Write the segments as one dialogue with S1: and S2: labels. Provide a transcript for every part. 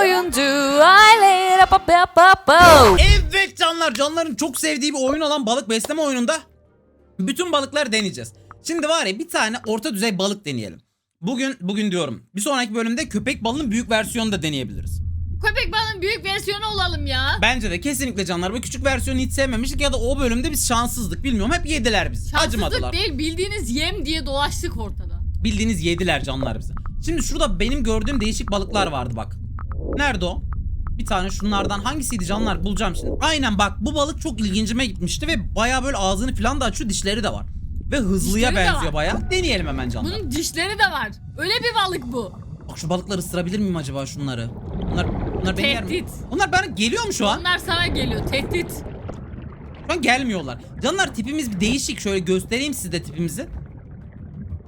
S1: oyuncu I up a.
S2: Evet canlar canların çok sevdiği bir oyun olan balık besleme oyununda bütün balıkları deneyeceğiz. Şimdi var ya bir tane orta düzey balık deneyelim. Bugün bugün diyorum. Bir sonraki bölümde köpek balığının büyük versiyonunu da deneyebiliriz.
S3: Köpek balığının büyük versiyonu olalım ya.
S2: Bence de kesinlikle canlar bu küçük versiyonu hiç sevmemiştik ya da o bölümde biz şanssızdık bilmiyorum hep yediler bizi. Acımadılar.
S3: Şanssızlık değil bildiğiniz yem diye dolaştık ortada.
S2: Bildiğiniz yediler canlar bizi. Şimdi şurada benim gördüğüm değişik balıklar vardı bak. Nerede o? Bir tane şunlardan hangisiydi canlar bulacağım şimdi. Aynen bak bu balık çok ilgincime gitmişti ve baya böyle ağzını falan da açıyor dişleri de var. Ve hızlıya
S3: Dişleri de
S2: benziyor
S3: var.
S2: baya. Deneyelim hemen canlar.
S3: Bunun dişleri de var. Öyle bir balık bu.
S2: Bak şu balıkları ısırabilir miyim acaba şunları? Bunlar, bunlar beni yer mi?
S3: Tehdit.
S2: Bunlar bana geliyor mu şu an?
S3: Onlar sana geliyor. Tehdit.
S2: Şu an gelmiyorlar. Canlar tipimiz bir değişik. Şöyle göstereyim size tipimizi.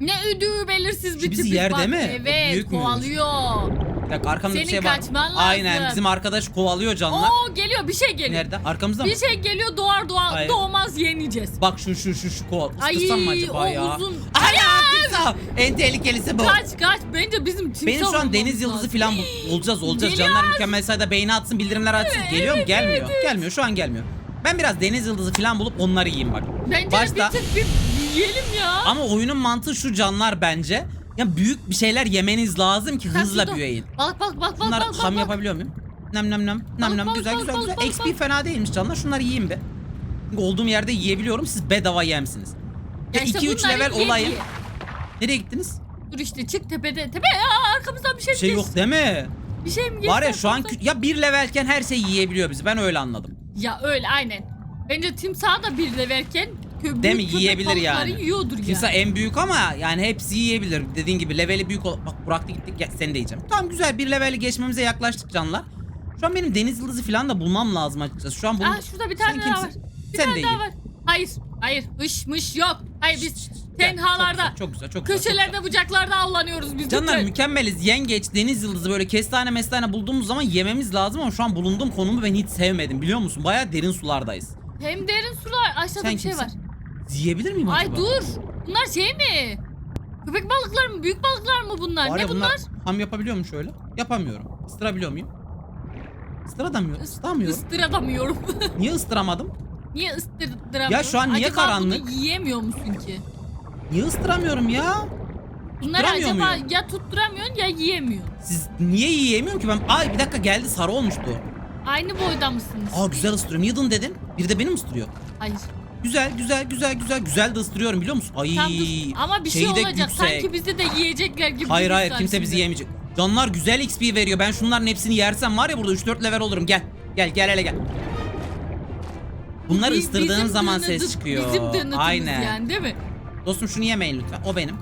S3: Ne ödüğü belirsiz bir
S2: bizi
S3: tipik
S2: yer değil mi?
S3: Evet kovalıyor.
S2: Bir dakika arkamda bir
S3: Senin
S2: şey var.
S3: kaçman lazım.
S2: Aynen bizim arkadaş kovalıyor canlar.
S3: Oo geliyor bir şey geliyor.
S2: Nerede? Arkamızda mı?
S3: Bir şey geliyor doğar doğar
S2: Hayır.
S3: doğmaz yeneceğiz.
S2: Bak şu şu şu şu koval.
S3: Ay
S2: Isırsam mı acaba
S3: o
S2: ya?
S3: uzun.
S2: Ay ya timsah. En tehlikelisi bu.
S3: Kaç kaç bence bizim timsah
S2: Benim şu an
S3: olmamız
S2: deniz yıldızı
S3: lazım.
S2: falan olacağız olacağız.
S3: Geliyor.
S2: Canlar mükemmel sayıda beğeni atsın bildirimler açsın. Geliyor mu? Gelmiyor. Gelmiyor şu an gelmiyor. Ben biraz deniz yıldızı falan bulup onları yiyeyim bak.
S3: Bence
S2: Başta-
S3: bir tık bir yiyelim ya.
S2: Ama oyunun mantığı şu canlar bence. Ya büyük bir şeyler yemeniz lazım ki hızla
S3: şurada.
S2: büyüyün.
S3: Bak bak bak bak
S2: Bunlar
S3: bak
S2: ham
S3: bak.
S2: yapabiliyor muyum? Nem nem nem. Nem nem
S3: bak,
S2: güzel
S3: bak,
S2: güzel
S3: bak,
S2: güzel.
S3: bak,
S2: XP
S3: bak.
S2: fena değilmiş canlar. Şunları yiyeyim be. Olduğum yerde yiyebiliyorum. Siz bedava yemsiniz. Ya
S3: Ya işte
S2: 2-3
S3: bunları
S2: level
S3: ye
S2: olayım. Nereye gittiniz?
S3: Dur işte çık tepede. Tepe ya arkamızdan bir şey,
S2: Bir şey yok değil mi?
S3: Bir şey mi?
S2: Var ya şu an ya bir levelken her şey yiyebiliyor bizi. Ben öyle anladım.
S3: Ya öyle aynen. Bence timsah da bir de kö
S2: Değil mi?
S3: büyük köpek
S2: Yiyebilir
S3: balıkları
S2: yani.
S3: yiyordur yani.
S2: Timsah en büyük ama yani hepsi yiyebilir. Dediğin gibi leveli büyük ol. Bak Burak'ta gittik. Ya, seni de yiyeceğim. Tamam güzel bir leveli geçmemize yaklaştık canlar. Şu an benim deniz yıldızı falan da bulmam lazım açıkçası. Şu an bunu...
S3: Aa şurada bir tane
S2: Sen
S3: daha var. Bir
S2: Sen
S3: tane
S2: de
S3: daha var. Hayır. Hayır. Hış mış yok. Hayır biz tenhalarda,
S2: Çok güzel, çok güzel, çok güzel, çok güzel.
S3: köşelerde, bucaklarda avlanıyoruz biz.
S2: Canlar
S3: lütfen.
S2: mükemmeliz. Yengeç, deniz yıldızı böyle kestane mestane bulduğumuz zaman yememiz lazım ama şu an bulunduğum konumu ben hiç sevmedim biliyor musun? Baya derin sulardayız.
S3: Hem derin sular. Aşağıda
S2: Sen
S3: bir şey var.
S2: Kimsin? Yiyebilir miyim
S3: Ay
S2: acaba?
S3: dur. Bunlar şey mi? Köpek balıklar mı? Büyük balıklar mı bunlar?
S2: Var
S3: ne
S2: ya
S3: bunlar?
S2: ham yapabiliyor muyum şöyle? Yapamıyorum. Istırabiliyor muyum? Istıramıyorum. Istıramıyorum.
S3: Istıramıyorum.
S2: Niye ısıramadım?
S3: niye ıstıramıyorum?
S2: Ya şu an niye
S3: acaba
S2: karanlık?
S3: bunu yiyemiyor musun ki?
S2: Niye ıstıramıyorum ya?
S3: Bunları
S2: Tutturamıyor
S3: acaba
S2: muyum?
S3: ya tutturamıyorsun ya yiyemiyorsun.
S2: Siz niye yiyemiyorum ki ben? Ay bir dakika geldi sarı olmuştu.
S3: Aynı boyda mısınız?
S2: Aa güzel ıstırıyorum. Yedin dedin. Bir de benim ıstırıyor.
S3: Hayır.
S2: Güzel güzel güzel güzel güzel de ıstırıyorum biliyor musun? Ay.
S3: Dur. Ama bir şey
S2: şeyi de
S3: olacak.
S2: yüksek.
S3: Sanki bizi de yiyecekler gibi.
S2: Hayır hayır kimse bizi yemeyecek. Canlar güzel XP veriyor. Ben şunların hepsini yersem var ya burada 3-4 level olurum. Gel. Gel gel hele gel.
S3: Biz-
S2: ısırdığın
S3: bizim
S2: zaman ses çıkıyor.
S3: Bizim
S2: Aynen.
S3: yani değil mi?
S2: Dostum şunu yemeyin lütfen. O benim.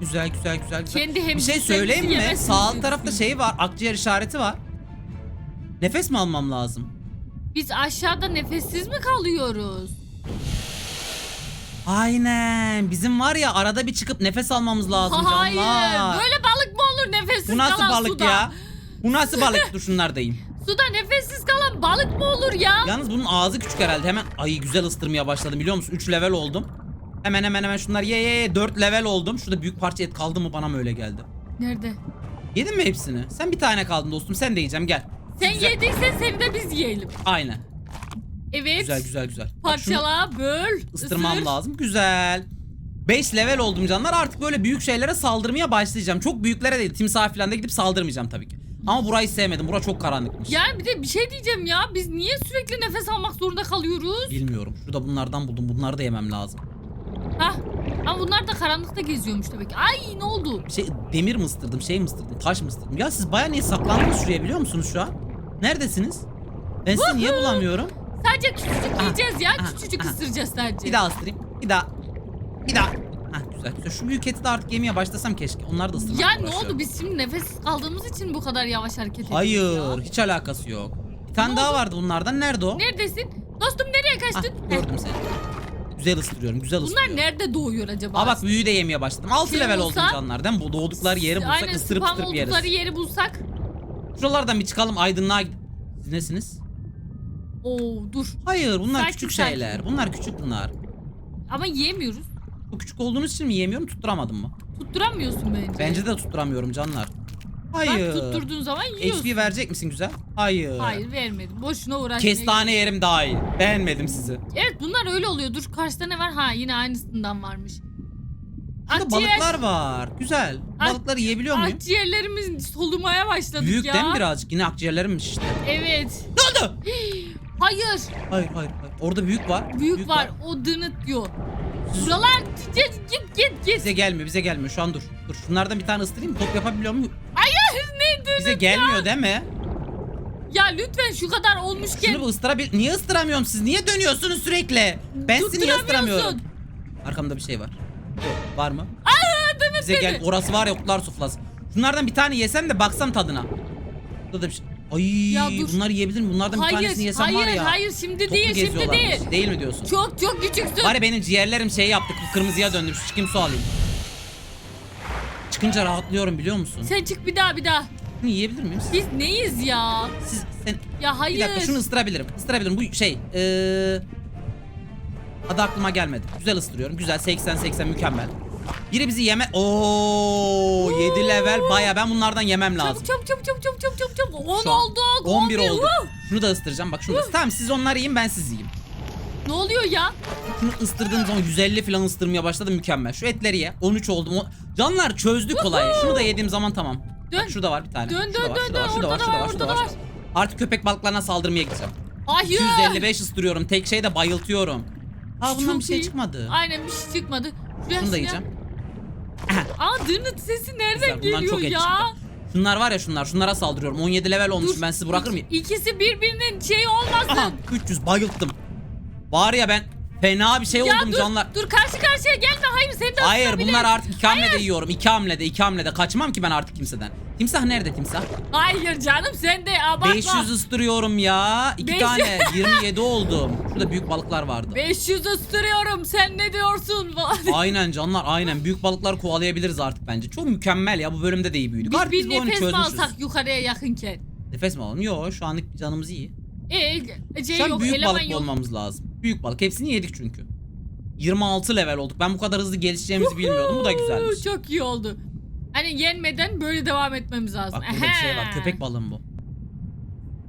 S2: Güzel güzel güzel güzel.
S3: Kendi
S2: bir şey söyleyeyim mi? Sağ alt tarafta şey var. Akciğer işareti var. Nefes mi almam lazım?
S3: Biz aşağıda nefessiz mi kalıyoruz?
S2: Aynen. Bizim var ya arada bir çıkıp nefes almamız lazım
S3: Hayır.
S2: canlar.
S3: Böyle balık mı olur nefessiz
S2: Bu nasıl
S3: kalan
S2: balık
S3: suda?
S2: ya? Bu nasıl balık? Dur şunlardayım.
S3: Suda nefessiz kalan balık mı olur ya?
S2: Yalnız bunun ağzı küçük herhalde. Hemen ay güzel ıstırmaya başladım biliyor musun? 3 level oldum. Hemen hemen hemen şunlar ye ye ye 4 level oldum. Şurada büyük parça et kaldı mı bana mı öyle geldi?
S3: Nerede?
S2: Yedin mi hepsini? Sen bir tane kaldın dostum. Sen de yiyeceğim gel.
S3: Sen
S2: Güzel.
S3: yediysen seni de biz yiyelim.
S2: Aynen.
S3: Evet.
S2: Güzel güzel güzel. Bak şunu
S3: Parçala, böl,
S2: ıstırmam
S3: ısır.
S2: lazım. Güzel. 5 level oldum canlar. Artık böyle büyük şeylere saldırmaya başlayacağım. Çok büyüklere değil. Timsah falan da gidip saldırmayacağım tabii ki. Ama burayı sevmedim. Bura çok karanlıkmış.
S3: Yani bir de bir şey diyeceğim ya. Biz niye sürekli nefes almak zorunda kalıyoruz?
S2: Bilmiyorum. Şurada bunlardan buldum. Bunları da yemem lazım.
S3: Hah. Ama bunlar da karanlıkta geziyormuş demek ki. Ay ne oldu?
S2: Bir şey demir mi ısırdım, şey mi ısırdım, taş mı ısırdım? Ya siz baya niye saklandınız şuraya biliyor musunuz şu an? Neredesiniz? Ben sizi niye bulamıyorum?
S3: Sadece küçücük
S2: Aha,
S3: yiyeceğiz ya.
S2: aha,
S3: Küçücük
S2: aha.
S3: ısıracağız sadece.
S2: Bir daha ısırayım. Bir daha. Bir daha. Hah güzel güzel. Şu büyük eti de artık yemeye başlasam keşke. Onlar da ısırmak
S3: Ya ne oldu? Biz şimdi nefes kaldığımız için bu kadar yavaş hareket ediyoruz
S2: Hayır,
S3: ya.
S2: hiç alakası yok. Bir tane
S3: Ne
S2: daha
S3: oldu?
S2: vardı bunlardan. Nerede o?
S3: Neredesin? Dostum nereye
S2: Hah,
S3: kaçtın?
S2: gördüm seni. Güzel ısırıyorum, güzel ısırıyorum.
S3: Bunlar nerede doğuyor acaba?
S2: Aa bak büyüğü de yemeye başladım. 6
S3: Şey
S2: level
S3: bulsa-
S2: oldum canlar değil mi? Bu doğdukları yeri bulsak
S3: Aynen
S2: ısırıp
S3: spam
S2: ısırıp yeriz.
S3: oldukları yeri bulsak.
S2: Şuralardan bir çıkalım aydınlığa gid- Siz nesiniz?
S3: Oo dur.
S2: Hayır bunlar
S3: Sakin,
S2: küçük
S3: sakin.
S2: şeyler. Bunlar küçük bunlar.
S3: Ama yiyemiyoruz.
S2: Bu küçük olduğunuz için mi yiyemiyorum tutturamadım mı?
S3: Tutturamıyorsun bence.
S2: Bence de tutturamıyorum canlar. Hayır.
S3: Bak tutturduğun zaman yiyorsun.
S2: HP verecek misin güzel? Hayır.
S3: Hayır vermedim. Boşuna uğraşmaya
S2: Kestane yerim daha iyi. Beğenmedim sizi.
S3: Evet bunlar öyle oluyor. Dur karşıda ne var? Ha yine aynısından varmış.
S2: Burada
S3: Akciğer,
S2: balıklar var. Güzel.
S3: Ak-
S2: Balıkları yiyebiliyor muyum?
S3: akciğerlerimiz solumaya başladık
S2: Büyük
S3: ya.
S2: değil mi birazcık? Yine akciğerlerimmiş işte.
S3: Evet.
S2: Ne oldu?
S3: Hayır.
S2: Hayır hayır hayır. Orada büyük var.
S3: Büyük, var. O dınıt diyor. Buralar git git git git.
S2: Bize gelmiyor bize gelmiyor. Şu an dur. Dur şunlardan bir tane ısırayım. Top yapabiliyor muyum?
S3: ne dınıt
S2: Bize gelmiyor değil mi?
S3: Ya lütfen şu kadar olmuşken
S2: Şunu bir ıstırabil... Niye ıstıramıyorum siz? Niye dönüyorsunuz sürekli? Ben sizi niye ıstıramıyorum?
S3: tutturamıyorsun.
S2: Arkamda bir şey var. Yok, var mı? Bize gel. Orası var ya oklar suflası. Şunlardan bir tane yesem de baksam tadına. Burada da bir şey. Ay
S3: Ya dur.
S2: bunları yiyebilir miyim? Bunlardan bir
S3: Hayır,
S2: tanesini yesem
S3: hayır,
S2: var ya.
S3: hayır şimdi
S2: toplu
S3: değil, şimdi
S2: geziyorlarmış.
S3: değil.
S2: Değil mi diyorsun?
S3: Çok çok küçüksün.
S2: Var ya benim ciğerlerim şey yaptı. Kırmızıya döndüm. Şu çıkayım su alayım. Çıkınca rahatlıyorum biliyor musun?
S3: Sen çık bir daha bir daha.
S2: Şunu yiyebilir miyim? Siz,
S3: Biz neyiz ya?
S2: siz sen
S3: Ya hayır.
S2: bir dakika şunu ısırabilirim. Isırabilirim. Bu şey eee Adı aklıma gelmedi. Güzel ısırıyorum. Güzel 80 80 mükemmel. Biri bizi yeme... Oo 7 level baya ben bunlardan yemem lazım.
S3: Çabuk çabuk çabuk çabuk çabuk çabuk çabuk. 10
S2: Şu an
S3: olduk.
S2: 11 oldu. Şunu da ısıracağım. Bak şunu da. Tamam siz onları yiyin ben siz yiyeyim.
S3: Ne oluyor ya?
S2: Şunu ıstırdığım zaman 150 falan ısırmaya başladım mükemmel. Şu etleri ye. 13 oldum. O... Canlar çözdük olayı. Şunu da yediğim zaman tamam.
S3: Dön.
S2: Bak şurada var bir tane.
S3: Dön, dön, dön, dön. Orada da
S2: var, şurada
S3: orada
S2: var. Artık köpek balıklarına saldırmaya gideceğim.
S3: Hayır.
S2: 255 ıstırıyorum. Tek şeyde bayıltıyorum. Aa bundan
S3: Çok
S2: bir şey
S3: iyi.
S2: çıkmadı.
S3: Aynen bir şey çıkmadı.
S2: Bunu da yiyeceğim.
S3: Aa dırnıt sesi nereden
S2: bundan
S3: geliyor
S2: çok et
S3: ya?
S2: çıktı. Şunlar var ya şunlar. Şunlara saldırıyorum. 17 level olmuşum.
S3: Dur,
S2: Ben sizi bırakır mıyım?
S3: İkisi birbirinin şeyi olmasın.
S2: Aha 300 bayılttım. Var ya ben fena bir şey
S3: ya
S2: oldum
S3: dur,
S2: canlar.
S3: dur karşı karşıya gelme. Hayır sen de
S2: Hayır bunlar artık iki hamlede yiyorum. İki hamlede iki hamlede. Kaçmam ki ben artık kimseden. Timsah nerede timsah?
S3: Hayır canım sen de abartma.
S2: 500 ıstırıyorum ya. İki
S3: 500.
S2: tane 27 oldum. Şurada büyük balıklar vardı.
S3: 500 ısırıyorum sen ne diyorsun?
S2: Aynen canlar aynen. Büyük balıklar kovalayabiliriz artık bence. Çok mükemmel ya bu bölümde de iyi büyüdük.
S3: Biz
S2: Artık
S3: bir nefes mi alsak yukarıya yakınken?
S2: Nefes mi alalım? Yok şu anlık canımız iyi.
S3: Ee, şey
S2: Şu an
S3: yok,
S2: büyük balık
S3: yok.
S2: olmamız lazım. Büyük balık. Hepsini yedik çünkü. 26 level olduk. Ben bu kadar hızlı gelişeceğimizi bilmiyordum. Bu da güzelmiş.
S3: Çok iyi oldu. Hani yenmeden böyle devam etmemiz lazım.
S2: Bak burada bir şey var. Köpek balığı mı bu?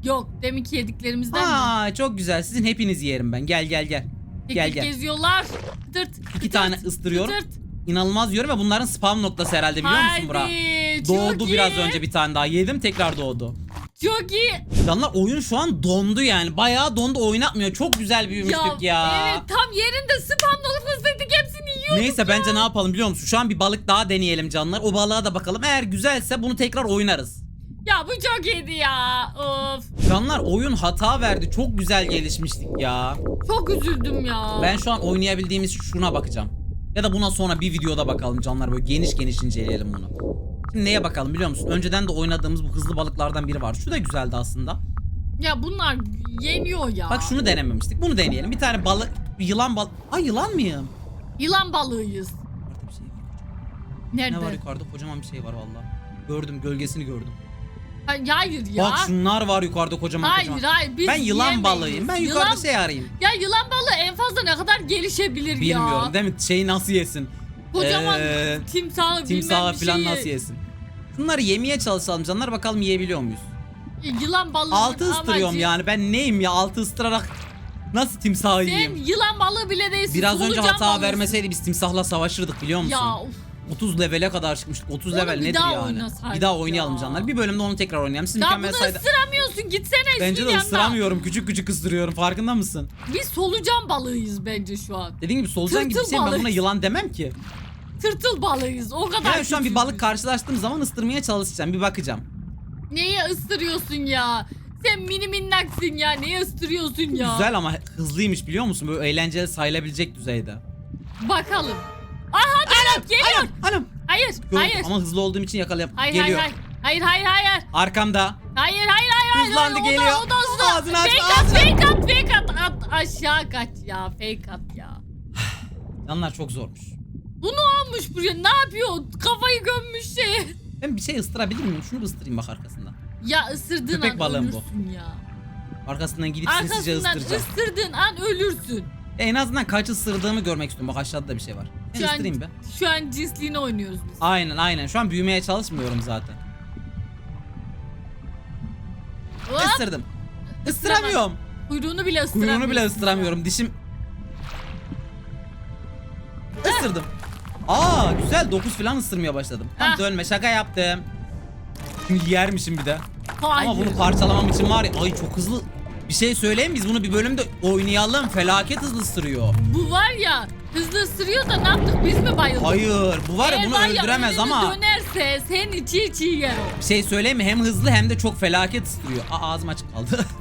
S3: Yok deminki yediklerimizden mi?
S2: Aa çok güzel. Sizin hepinizi yerim ben. Gel gel gel.
S3: Tek
S2: gel, gel.
S3: geziyorlar. Tırt.
S2: İki tane ıstırıyorum.
S3: Tırt.
S2: İnanılmaz yiyorum ve bunların spam noktası herhalde biliyor musun Burak?
S3: Haydi.
S2: Doğdu
S3: iyi.
S2: biraz önce bir tane daha. Yedim tekrar doğdu.
S3: Çok iyi.
S2: Canlar oyun şu an dondu yani. Bayağı dondu oynatmıyor. Çok güzel büyümüştük ya.
S3: Evet tam yerinde spam noktasıydık hepsini yiyorduk
S2: Neyse
S3: ya.
S2: bence ne yapalım biliyor musun? Şu an bir balık daha deneyelim canlar. O balığa da bakalım. Eğer güzelse bunu tekrar oynarız.
S3: Ya bu çok iyiydi ya. Of.
S2: Canlar oyun hata verdi. Çok güzel gelişmiştik ya.
S3: Çok üzüldüm ya.
S2: Ben şu an oynayabildiğimiz şuna bakacağım. Ya da buna sonra bir videoda bakalım canlar. Böyle geniş geniş inceleyelim bunu. Şimdi neye bakalım biliyor musun? Önceden de oynadığımız bu hızlı balıklardan biri var. Şu da güzeldi aslında.
S3: Ya bunlar yeniyor ya.
S2: Bak şunu denememiştik. Bunu deneyelim. Bir tane balık, yılan balık. Ay yılan mıyım?
S3: Yılan balığıyız.
S2: Yukarıda bir şey var.
S3: Nerede?
S2: Ne var yukarıda? Kocaman bir şey var valla. Gördüm gölgesini gördüm.
S3: Ha, hayır ya.
S2: Bak şunlar var yukarıda kocaman
S3: hayır
S2: kocaman.
S3: hayır biz
S2: ben yılan balığıyım. Ben yukarıda
S3: Yılan-
S2: şey arayayım.
S3: Ya yılan balığı en fazla ne kadar gelişebilir ya.
S2: Bilmiyorum değil mi? Şeyi nasıl yesin?
S3: Kocaman
S2: Ee,
S3: timsahı
S2: Timsahı
S3: bilmem bir
S2: falan
S3: şeyi.
S2: nasıl yesin? Bunları yemeye çalışalım canlar bakalım yiyebiliyor muyuz?
S3: Yılan balığı.
S2: Altı ısırıyorum yani ben neyim ya altı ısırarak nasıl timsahı
S3: Sen
S2: yiyeyim?
S3: yılan balığı bile değilsin.
S2: Biraz önce hata
S3: balığısın.
S2: vermeseydi biz timsahla savaşırdık biliyor musun?
S3: Ya of.
S2: 30 levele kadar çıkmıştık. 30
S3: Onu
S2: level
S3: bir
S2: nedir
S3: daha
S2: yani?
S3: oynasaydık
S2: Bir daha oynayalım
S3: ya.
S2: canlar. Bir bölümde onu tekrar oynayalım. Siz
S3: Ya bunu
S2: mükemmel sayda...
S3: ısıramıyorsun gitsene
S2: Bence de ısıramıyorum. Küçük küçük ısırıyorum. Farkında mısın?
S3: Biz solucan balığıyız bence şu an.
S2: Dediğim gibi solucan gibi bir
S3: Tırtıl
S2: şey ben buna yılan demem ki.
S3: Tırtıl balığıyız o kadar.
S2: Yani şu an bir balık
S3: biz.
S2: karşılaştığım zaman ısırmaya çalışacağım. Bir bakacağım.
S3: Neye ısırıyorsun ya? Sen mini minnaksın ya. Neye ısırıyorsun ya?
S2: Güzel ama hızlıymış biliyor musun? Böyle eğlenceli sayılabilecek düzeyde.
S3: Bakalım. Berat geliyor.
S2: Anam! Anam!
S3: Hayır,
S2: Gördüm
S3: hayır.
S2: Ama hızlı olduğum için yakalayam.
S3: Hayır,
S2: Geliyor.
S3: hayır, hayır. Hayır, hayır, hayır.
S2: Arkamda.
S3: Hayır, hayır, hayır. hayır.
S2: Hızlandı,
S3: o da-
S2: geliyor.
S3: O da, hızlı.
S2: Ağzını aç,
S3: Fake at,
S2: ağzını.
S3: fake at, fake at. At aşağı kaç ya. Fake at ya.
S2: Canlar çok zormuş.
S3: Bu ne olmuş buraya? Ne yapıyor? Kafayı gömmüş şeye.
S2: Ben bir şey ısırabilir miyim? Şunu ısırayım bak arkasından.
S3: Ya ısırdığın
S2: Köpek
S3: an
S2: balığım bu.
S3: ölürsün ya.
S2: Arkasından gidip sinsice
S3: Arkasından
S2: ısıracağım.
S3: ısırdığın an ölürsün.
S2: En azından kaç ısırdığımı görmek istiyorum. Bak aşağıda da bir şey var. Ben
S3: Şu an,
S2: ısırayım be.
S3: şu an cinsliğini oynuyoruz biz.
S2: Aynen aynen. Şu an büyümeye çalışmıyorum zaten.
S3: Hop.
S2: Isırdım. Isıramıyorum.
S3: Kuyruğunu bile ısıramıyorsun.
S2: Kuyruğunu bile ısıramıyorum. Dişim... Isırdım. Aa güzel 9 falan ısırmaya başladım. Tam
S3: Ah.
S2: dönme şaka yaptım. Şimdi yermişim bir de.
S3: Hayır.
S2: Ama bunu parçalamam için var ya ay çok hızlı bir şey söyleyeyim biz bunu bir bölümde oynayalım. Felaket hızlı ısırıyor.
S3: Bu var ya hızlı ısırıyor da ne yaptık biz mi bayıldık?
S2: Hayır bu var ya
S3: Eğer
S2: bunu
S3: var ya
S2: öldüremez
S3: önünü
S2: ama
S3: dönerse senin içi içi yer o.
S2: bir şey söyleyeyim mi hem hızlı hem de çok felaket ısırıyor. Aa ağzım açık kaldı.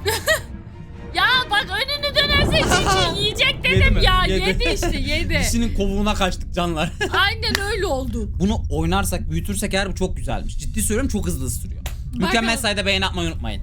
S3: Ya bak önünü dönerse içi içi yiyecek
S2: Yedi
S3: dedim
S2: mi?
S3: ya.
S2: Yedi.
S3: Yedi, işte yedi.
S2: Dişinin kovuğuna kaçtık canlar.
S3: Aynen öyle oldu.
S2: bunu oynarsak büyütürsek eğer bu çok güzelmiş. Ciddi söylüyorum çok hızlı ısırıyor. Mükemmel
S3: Bakalım.
S2: sayıda beğeni atmayı unutmayın.